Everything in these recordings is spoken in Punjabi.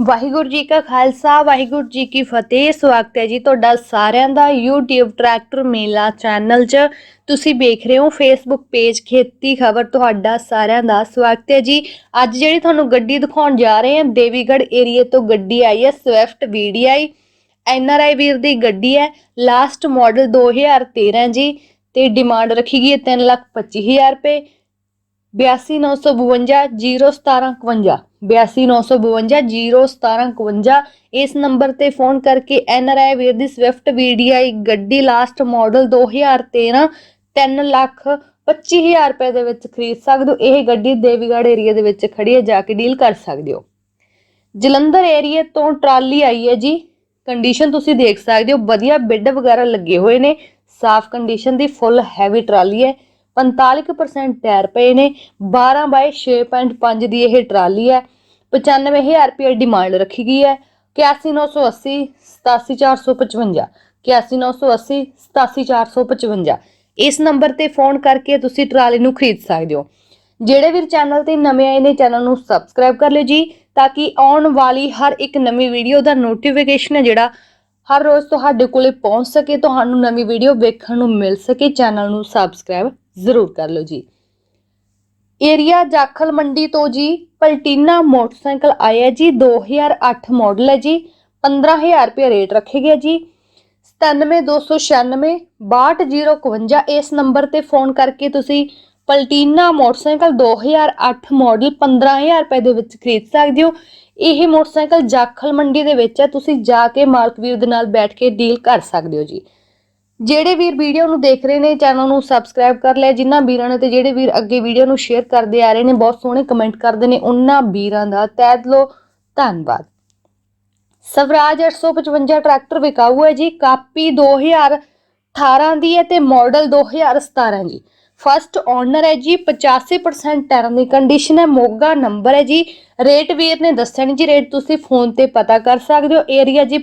ਵਾਹਿਗੁਰੂ ਜੀ ਕਾ ਖਾਲਸਾ, ਵਾਹਿਗੁਰੂ ਜੀ ਕੀ ਫਤਿਹ। ਸਵਾਗਤ ਹੈ ਜੀ ਤੁਹਾਡਾ ਸਾਰਿਆਂ ਦਾ YouTube ਟਰੈਕਟਰ ਮੇਲਾ ਚੈਨਲ 'ਚ। ਤੁਸੀਂ ਵੇਖ ਰਹੇ ਹੋ Facebook ਪੇਜ ਖੇਤੀ ਖਬਰ ਤੁਹਾਡਾ ਸਾਰਿਆਂ ਦਾ। ਸਵਾਗਤ ਹੈ ਜੀ। ਅੱਜ ਜਿਹੜੀ ਤੁਹਾਨੂੰ ਗੱਡੀ ਦਿਖਾਉਣ ਜਾ ਰਹੇ ਹਾਂ, ਦੇਵੀਗੜ੍ਹ ਏਰੀਏ ਤੋਂ ਗੱਡੀ ਆਈ ਹੈ ਸਵਿਫਟ VDI NRI ਵੀਰ ਦੀ ਗੱਡੀ ਹੈ ਲਾਸਟ ਮਾਡਲ 2013 ਜੀ। ਤੇ ਡਿਮਾਂਡ ਰੱਖੀ ਗਈ ਹੈ 325000 ਰੁਪਏ। 8295201751 8295201751 ਇਸ ਨੰਬਰ ਤੇ ਫੋਨ ਕਰਕੇ ਐਨਆਰਆਈ ਵੀਰ ਦੀ ਸਵਿਫਟ VDI ਗੱਡੀ ਲਾਸਟ ਮਾਡਲ 2013 3 ਲੱਖ 25000 ਰੁਪਏ ਦੇ ਵਿੱਚ ਖਰੀਦ ਸਕਦੇ ਹੋ। ਇਹ ਗੱਡੀ ਦੇਵੀਗੜ੍ਹ ਏਰੀਆ ਦੇ ਵਿੱਚ ਖੜੀ ਹੈ, ਜਾ ਕੇ ਡੀਲ ਕਰ ਸਕਦੇ ਹੋ। ਜਲੰਧਰ ਏਰੀਆ ਤੋਂ ਟਰਾਲੀ ਆਈ ਹੈ ਜੀ। ਕੰਡੀਸ਼ਨ ਤੁਸੀਂ ਦੇਖ ਸਕਦੇ ਹੋ, ਵਧੀਆ ਬਿੱਡ ਵਗੈਰਾ ਲੱਗੇ ਹੋਏ ਨੇ। ਸਾਫ਼ ਕੰਡੀਸ਼ਨ ਦੀ ਫੁੱਲ ਹੈਵੀ ਟਰਾਲੀ ਹੈ। 45% ਟਾਇਰ ਪਏ ਨੇ 12 ਬਾਈ 6.5 ਦੀ ਇਹ ਟਰਾਲੀ ਹੈ 95000 ਰੁਪਏ ਡਿਮਾਂਡ ਰੱਖੀ ਗਈ ਹੈ 81980 87455 81980 87455 ਇਸ ਨੰਬਰ ਤੇ ਫੋਨ ਕਰਕੇ ਤੁਸੀਂ ਟਰਾਲੀ ਨੂੰ ਖਰੀਦ ਸਕਦੇ ਹੋ। ਜਿਹੜੇ ਵੀ ਚੈਨਲ ਤੇ ਨਵੇਂ ਆਏ ਨੇ ਚੈਨਲ ਨੂੰ ਸਬਸਕ੍ਰਾਈਬ ਕਰ ਲਿਓ ਜੀ, ਤਾਂ ਕਿ ਆਉਣ ਵਾਲੀ ਹਰ ਇੱਕ ਨਵੀਂ ਵੀਡੀਓ ਦਾ ਨੋਟੀਫਿਕੇਸ਼ਨ ਹੈ ਜਿਹੜਾ ਹਰ ਰੋਜ਼ ਤੁਹਾਡੇ ਕੋਲੇ ਪਹੁੰਚ ਸਕੇ, ਤੁਹਾਨੂੰ ਨਵੀਂ ਵੀਡੀਓ ਵੇਖਣ ਨੂੰ ਮਿਲ ਸਕੇ ਚੈਨਲ ਨੂੰ ਸਬਸਕ੍ਰਾਈਬ ਜ਼ਰੂਰ ਕਰ ਲਓ ਜੀ। ਏਰੀਆ ਜਾਖਲ ਮੰਡੀ ਤੋਂ ਜੀ, ਪਲਟੀਨਾ ਮੋਟਰਸਾਈਕਲ ਆਇਆ ਜੀ 2008 ਮਾਡਲ ਹੈ ਜੀ 15000 ਰੁਪਏ ਰੇਟ ਰੱਖੇ ਗਿਆ ਜੀ 97296 62051 ਇਸ ਨੰਬਰ ਤੇ ਫੋਨ ਕਰਕੇ ਤੁਸੀਂ ਪਲਟੀਨਾ ਮੋਟਰਸਾਈਕਲ 2008 ਮਾਡਲ 15000 ਰੁਪਏ ਦੇ ਵਿੱਚ ਖਰੀਦ ਸਕਦੇ ਹੋ। ਇਹ ਮੋਟਰਸਾਈਕਲ ਜਾਖਲ ਮੰਡੀ ਦੇ ਵਿੱਚ ਹੈ, ਤੁਸੀਂ ਜਾ ਕੇ ਮਾਲਕ ਵੀਰ ਦੇ ਨਾਲ ਬੈਠ ਕੇ ਡੀਲ ਕਰ ਸਕਦੇ ਹੋ ਜੀ। ਜਿਹੜੇ ਵੀਰ ਵੀਡੀਓ ਨੂੰ ਦੇਖ ਰਹੇ ਨੇ ਚੈਨਲ ਨੂੰ ਸਬਸਕ੍ਰਾਈਬ ਕਰ ਲਿਆ ਜਿਨ੍ਹਾਂ ਵੀਰਾਂ ਨੇ ਤੇ ਜਿਹੜੇ ਵੀਰ ਅੱਗੇ ਵੀਡੀਓ ਨੂੰ ਸ਼ੇਅਰ ਕਰਦੇ ਆ ਰਹੇ ਨੇ, ਬਹੁਤ ਸੋਹਣੇ ਕਮੈਂਟ ਕਰਦੇ ਨੇ, ਉਹਨਾਂ ਵੀਰਾਂ ਦਾ ਤਹਿ ਦਿਲੋਂ ਧੰਨਵਾਦ। ਸਵਰਾਜ 855 ਟਰੈਕਟਰ ਵਿਕਾਊ ਹੈ ਜੀ, ਕਾਪੀ 2018 ਦੀ ਹੈ ਤੇ ਮਾਡਲ 2017 ਜੀ। ਫਸਟ ਓਨਰ ਹੈ ਜੀ 85% ਟਾਇਰਾਂ ਦੀ ਕੰਡੀਸ਼ਨ ਹੈ, ਮੋਗਾ ਨੰਬਰ ਹੈ ਜੀ। ਰੇਟ ਵੀਰ ਨੇ ਦੱਸਿਆ ਨਹੀਂ ਜੀ ਰੇਟ ਤੁਸੀਂ ਫੋਨ ਤੇ ਪਤਾ ਕਰ ਸਕਦੇ ਹੋ ਏਰੀਆ ਜੀ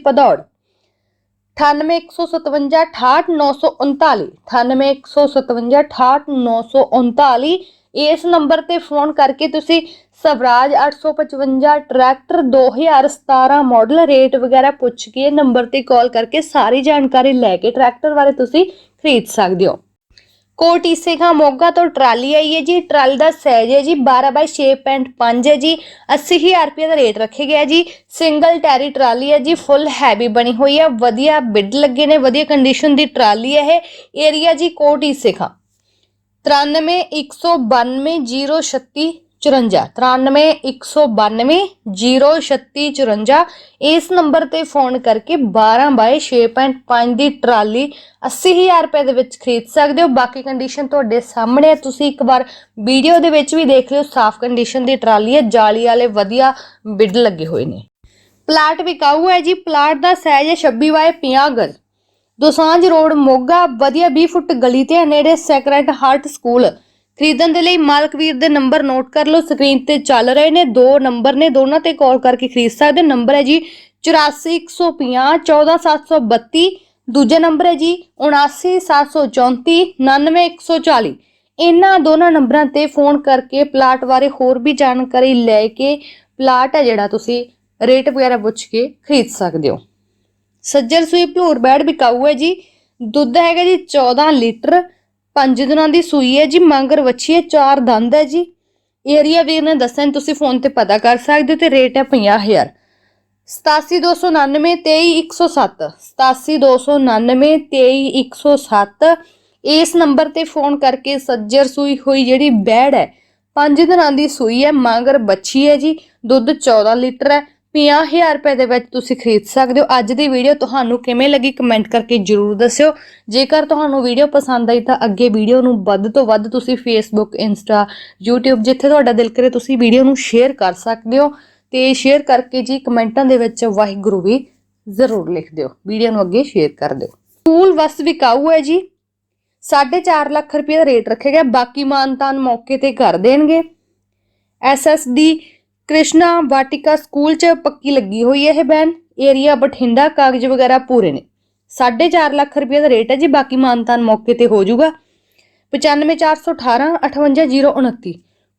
ਭਦੌੜ 9815568939 9815568939 ਇਸ ਨੰਬਰ ਤੇ ਫੋਨ ਕਰਕੇ ਤੁਸੀਂ ਸਵਰਾਜ 855 ਟਰੈਕਟਰ 2017 ਮਾਡਲ ਰੇਟ ਵਗੈਰਾ ਪੁੱਛ ਕੇ ਇਹ ਨੰਬਰ ਤੇ ਕਾਲ ਕਰਕੇ ਸਾਰੀ ਜਾਣਕਾਰੀ ਲੈ ਕੇ ਟਰੈਕਟਰ ਬਾਰੇ ਤੁਸੀਂ ਖਰੀਦ ਸਕਦੇ ਹੋ ਕੋਟ ਇਸੇਖਾ ਮੋਗਾ ਤੋਂ ਟਰਾਲੀ ਆਈ ਹੈ ਜੀ, ਟਰਾਲੀ ਦਾ ਸਾਈਜ਼ ਹੈ ਜੀ 12 ਬਾਈ 6.5 ਹੈ ਜੀ 80000 ਰੁਪਏ ਦਾ ਰੇਟ ਰੱਖੇ ਗਿਆ ਜੀ, ਸਿੰਗਲ ਟੈਰੀ ਟਰਾਲੀ ਹੈ ਜੀ, ਫੁੱਲ ਹੈਵੀ ਬਣੀ ਹੋਈ ਹੈ, ਵਧੀਆ ਬਿੱਡ ਲੱਗੇ ਨੇ, ਵਧੀਆ ਕੰਡੀਸ਼ਨ ਦੀ ਟਰਾਲੀ ਹੈ ਇਹ ਏਰੀਆ ਜੀ ਕੋਟ ਈਸੇ ਇਸੇਖਾ 93192036 54 9319203654 ਇਸ ਨੰਬਰ ਤੇ ਫੋਨ ਕਰਕੇ 12 ਬਾਈ 6.5 ਦੀ ਟਰਾਲੀ 80000 ਰੁਪਏ ਦੇ ਵਿੱਚ ਖਰੀਦ ਸਕਦੇ ਹੋ। ਬਾਕੀ ਕੰਡੀਸ਼ਨ ਤੁਹਾਡੇ ਸਾਹਮਣੇ ਹੈ ਤੁਸੀਂ ਇੱਕ ਵਾਰ ਵੀਡੀਓ ਦੇ ਵਿੱਚ ਵੀ ਦੇਖ ਲਿਓ। ਸਾਫ਼ ਕੰਡੀਸ਼ਨ ਦੀ ਟਰਾਲੀ ਹੈ। ਜਾਲੀ ਵਾਲੇ ਵਧੀਆ ਬਿੱਡ ਲੱਗੇ ਹੋਏ ਨੇ। ਪਲਾਟ ਵਿਕਾਊ ਹੈ ਜੀ। ਪਲਾਟ ਦਾ ਸਾਈਜ਼ ਹੈ 26 ਬਾਏ 50 ਗਜ਼। ਦੋਸਾਂਝ ਰੋਡ ਮੋਗਾ ਵਧੀਆ 20 ਫੁੱਟ ਗਲੀ ਤੇ ਹੈ, ਨੇੜੇ ਸੈਕਰਟ ਹਾਰਟ ਸਕੂਲ। ਖਰੀਦਣ ਦੇ ਲਈ ਮਾਲਕ ਵੀਰ ਦੇ ਨੰਬਰ ਨੋਟ ਕਰ ਲਓ। ਸਕਰੀਨ ਤੇ ਚੱਲ ਰਹੇ ਨੇ, ਦੋ ਨੰਬਰ ਨੇ, ਦੋਨਾਂ ਤੇ ਕਾਲ ਕਰਕੇ ਖਰੀਦ ਸਕਦੇ ਹੋ। ਨੰਬਰ ਹੈ ਜੀ 8415 14732 ਦੂਜਾ ਨੰਬਰ ਹੈ ਜੀ 79734 99140 ਇਹਨਾਂ ਦੋਨਾਂ ਨੰਬਰਾਂ ਤੇ ਫੋਨ ਕਰਕੇ ਪਲਾਟ ਬਾਰੇ ਹੋਰ ਵੀ ਜਾਣਕਾਰੀ ਲੈ ਕੇ ਪਲਾਟ ਹੈ ਜਿਹੜਾ ਤੁਸੀਂ ਰੇਟ ਵਗੈਰਾ ਪੁੱਛ ਕੇ ਖਰੀਦ ਸਕਦੇ ਹੋ। ਸੱਜਰ ਸੂਈ ਭਲੂਰ ਬੈੜ ਵਿਕਾਊ ਹੈ ਜੀ। ਦੁੱਧ ਹੈਗਾ ਜੀ 14 ਲੀਟਰ। ਪੰਜ ਦਿਨਾਂ ਦੀ ਸੂਈ ਹੈ ਜੀ, ਮੰਗਰ ਵੱਛੀ ਹੈ, ਚਾਰ ਦੰਦ ਹੈ ਜੀ। ਏਰੀਆ ਵੀਰ ਨੇ ਦੱਸਿਆ ਤੁਸੀਂ ਫੋਨ ਤੇ ਪਤਾ ਕਰ ਸਕਦੇ ਹੋ ਤੇ ਰੇਟ ਹੈ 50000 87299 23107 87299 23107 ਇਸ ਨੰਬਰ ਤੇ ਫੋਨ ਕਰਕੇ ਸੱਜਰ ਸੂਈ ਹੋਈ ਜਿਹੜੀ ਬੈੜ ਹੈ, ਪੰਜ ਦਿਨਾਂ ਦੀ ਸੂਈ ਹੈ, ਮਾਂਗਰ ਬੱਚੀ ਹੈ ਜੀ, ਦੁੱਧ 14 ਲੀਟਰ ਹੈ। 50000 ਰੁਪਏ ਦੇ ਵਿੱਚ ਤੁਸੀਂ ਖਰੀਦ ਸਕਦੇ ਹੋ। ਅੱਜ ਦੀ ਵੀਡੀਓ ਤੁਹਾਨੂੰ ਕਿਵੇਂ ਲੱਗੀ ਕਮੈਂਟ ਕਰਕੇ ਜਰੂਰ ਦੱਸਿਓ। ਜੇਕਰ ਤੁਹਾਨੂੰ ਵੀਡੀਓ ਪਸੰਦ ਆਈ ਤਾਂ ਅੱਗੇ ਵੀਡੀਓ ਨੂੰ ਵੱਧ ਤੋਂ ਵੱਧ ਤੁਸੀਂ ਫੇਸਬੁੱਕ ਇੰਸਟਾ YouTube, ਜਿੱਥੇ ਤੁਹਾਡਾ ਦਿਲ ਕਰੇ ਤੁਸੀਂ ਵੀਡੀਓ ਨੂੰ ਸ਼ੇਅਰ ਕਰ ਸਕਦੇ ਹੋ। ਤੇ ਸ਼ੇਅਰ ਕਰਕੇ ਜੀ ਕਮੈਂਟਾਂ ਦੇ ਵਿੱਚ ਵਾਹਿਗੁਰੂ ਵੀ ਜ਼ਰੂਰ ਲਿਖ ਦਿਓ। ਵੀਡੀਓ ਨੂੰ ਅੱਗੇ ਸ਼ੇਅਰ ਕਰ ਦਿਓ। ਸਕੂਲ ਬੱਸ ਵਿਕਾਊ ਹੈ ਜੀ। 4.5 ਲੱਖ ਰੁਪਏ ਦਾ ਰੇਟ ਰੱਖਿਆ ਗਿਆ। ਬਾਕੀ ਮਾਨਤਾਨ ਮੌਕੇ ਤੇ ਕਰ ਦੇਣਗੇ। ਐਸਐਸਡੀ ਕ੍ਰਿਸ਼ਨਾ ਵਾਟਿਕਾ ਸਕੂਲ 'ਚ ਪੱਕੀ ਲੱਗੀ ਹੋਈ ਹੈ ਇਹ ਬੈਨ। ਏਰੀਆ ਬਠਿੰਡਾ, ਕਾਗਜ਼ ਵਗੈਰਾ ਪੂਰੇ ਨੇ। 4.5 ਲੱਖ ਰੁਪਏ ਦਾ ਰੇਟ ਹੈ ਜੀ, ਬਾਕੀ ਮਾਨਤਾਨ ਮੌਕੇ ਤੇ ਹੋ ਜਾਊਗਾ। 95418 58029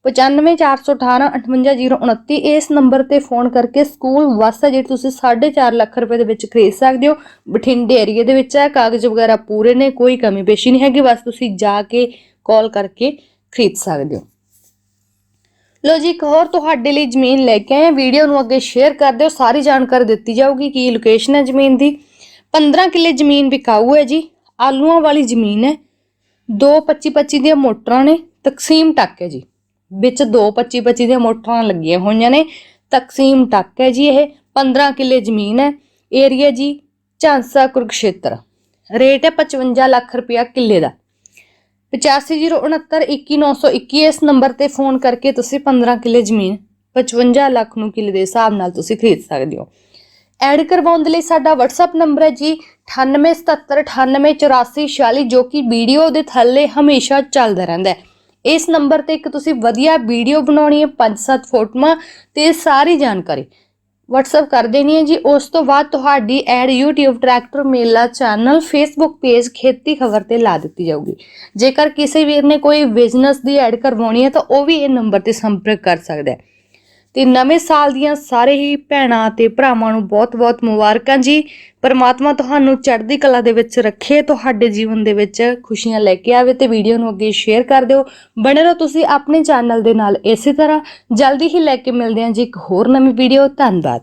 95418 58029 ਇਸ ਨੰਬਰ ਤੇ ਫੋਨ ਕਰਕੇ ਸਕੂਲ ਬੱਸ ਹੈ, ਜਿਹੜੀ ਤੁਸੀਂ 4.5 ਲੱਖ ਰੁਪਏ ਦੇ ਵਿੱਚ ਖਰੀਦ ਸਕਦੇ ਹੋ। ਬਠਿੰਡੇ ਏਰੀਆ ਦੇ ਵਿੱਚ ਹੈ, ਕਾਗਜ਼ ਵਗੈਰਾ ਪੂਰੇ ਨੇ, ਕੋਈ ਕਮੀ ਪੇਸ਼ੀ ਨਹੀਂ ਹੈਗੀ, ਬਸ ਤੁਸੀਂ ਜਾ ਕੇ ਕਾਲ ਕਰਕੇ ਖਰੀਦ ਸਕਦੇ ਹੋ। ਲੋ ਜੀ, ਇੱਕ ਹੋਰ ਤੁਹਾਡੇ ਲਈ ਜ਼ਮੀਨ ਲੈ ਕੇ ਆਏ ਵੀਡੀਓ ਨੂੰ ਅੱਗੇ ਸ਼ੇਅਰ ਕਰ ਦਿਓ। ਸਾਰੀ ਜਾਣਕਾਰੀ ਦਿੱਤੀ ਜਾਊਗੀ ਕੀ ਲੋਕੇਸ਼ਨ ਹੈ ਜ਼ਮੀਨ ਦੀ। 15 ਕਿੱਲੇ ਜ਼ਮੀਨ ਵਿਕਾਊ ਹੈ ਜੀ। ਆਲੂਆਂ ਵਾਲੀ ਜ਼ਮੀਨ ਹੈ। ਦੋ 25 25 ਦੀਆਂ ਮੋਟਰਾਂ ਨੇ। ਤਕਸੀਮ ਟੱਕ ਹੈ ਜੀ। ਵਿੱਚ ਦੋ 25 25 ਦੀਆਂ ਮੋਟਰਾਂ ਲੱਗੀਆਂ ਹੋਈਆਂ ਨੇ। ਤਕਸੀਮ ਟੱਕ ਹੈ ਜੀ ਇਹ। 15 ਕਿੱਲੇ ਜ਼ਮੀਨ ਹੈ। ਏਰੀਆ ਜੀ ਝਾਂਸਾ ਕੁਰਕਸ਼ੇਤਰ। ਰੇਟ ਹੈ 55 ਲੱਖ ਰੁਪਇਆ ਕਿੱਲੇ ਦਾ। 8506921921 ਇਸ ਨੰਬਰ ਤੇ ਫੋਨ ਕਰਕੇ ਤੁਸੀਂ 15 ਕਿੱਲੇ ਜ਼ਮੀਨ 55 ਲੱਖ ਨੂੰ ਕਿੱਲੇ ਦੇ ਹਿਸਾਬ ਨਾਲ ਤੁਸੀਂ ਖਰੀਦ ਸਕਦੇ ਹੋ। ਐਡ ਕਰਵਾਉਣ ਦੇ ਲਈ ਸਾਡਾ WhatsApp ਨੰਬਰ ਹੈ ਜੀ 9877988446 ਜੋ ਕਿ ਵੀਡੀਓ ਦੇ ਥੱਲੇ ਹਮੇਸ਼ਾ ਚੱਲਦਾ ਰਹਿੰਦਾ ਹੈ। ਇਸ ਨੰਬਰ ਤੇ ਇੱਕ ਤੁਸੀਂ ਵਧੀਆ ਵੀਡੀਓ ਬਣਾਉਣੀ ਹੈ 5-7 ਫੋਟੋਆਂ ਤੇ ਸਾਰੀ ਜਾਣਕਾਰੀ। WhatsApp ਕਰ ਦੇਣੀ ਹੈ ਜੀ। ਉਸ ਤੋਂ ਬਾਅਦ ਤੁਹਾਡੀ ad YouTube tractor Mela channel Facebook page ਖੇਤੀ ਖਬਰ ਤੇ ਲਾ ਦਿੱਤੀ ਜਾਊਗੀ। ਜੇਕਰ ਕਿਸੇ ਵੀਰ ਨੇ ਕੋਈ ਬਿਜ਼ਨਸ ਦੀ ਐਡ ਕਰਵਾਉਣੀ ਹੈ ਤਾਂ ਉਹ ਵੀ ਇਹ ਨੰਬਰ ਤੇ ਸੰਪਰਕ ਕਰ ਸਕਦਾ ਹੈ। ਤੇ ਨਵੇਂ ਸਾਲ ਦੀਆਂ ਸਾਰੇ ਹੀ ਭੈਣਾਂ ਤੇ ਭਰਾਵਾਂ ਨੂੰ ਬਹੁਤ-ਬਹੁਤ ਮੁਬਾਰਕਾਂ ਜੀ। ਪਰਮਾਤਮਾ ਤੁਹਾਨੂੰ ਚੜ੍ਹਦੀ ਕਲਾ ਦੇ ਵਿੱਚ ਰੱਖੇ, ਤੁਹਾਡੇ ਜੀਵਨ ਦੇ ਵਿੱਚ ਖੁਸ਼ੀਆਂ ਲੈ ਕੇ ਆਵੇ ਤੇ ਵੀਡੀਓ ਨੂੰ ਅੱਗੇ ਸ਼ੇਅਰ ਕਰ ਦਿਓ। ਬਣੇ ਰਹੋ ਤੁਸੀਂ ਆਪਣੇ ਚੈਨਲ ਦੇ ਨਾਲ ਇਸੇ ਤਰ੍ਹਾਂ। ਜਲਦੀ ਹੀ ਲੈ ਕੇ ਮਿਲਦੇ ਹਾਂ ਜੀ ਇੱਕ ਹੋਰ ਨਵੀਂ ਵੀਡੀਓ। ਧੰਨਵਾਦ।